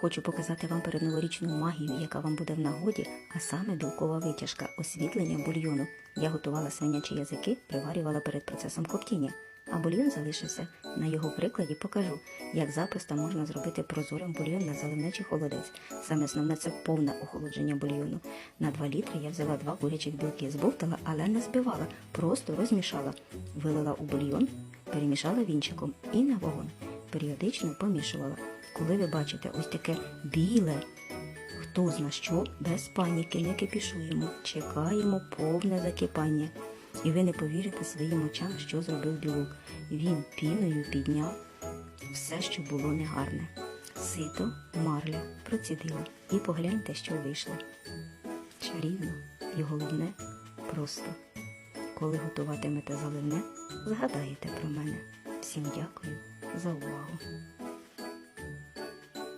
Хочу показати вам передноворічну магію, яка вам буде в нагоді, а саме білкова витяжка, освітлення бульйону. Я готувала свинячі язики, приварювала перед процесом коптіння. А бульйон залишився. На його прикладі покажу, як запросто можна зробити прозорим бульйон на заливне чи холодець. Саме основне це повне охолодження бульйону. На 2 літри я взяла два курячих білки, збовтала, але не збивала, просто розмішала. Вилила у бульйон, перемішала вінчиком і на вогонь. Періодично помішувала. Коли ви бачите ось таке біле, хто зна що, без паніки не кипішуємо, чекаємо повне закипання. І ви не повірите своїм очам, що зробив білок. Він піною підняв все, що було негарне. Сито, марля, процідила. І погляньте, що вийшло. Чарівно і головне просто. Коли готуватимете заливне, згадаєте про мене. Всім дякую за увагу.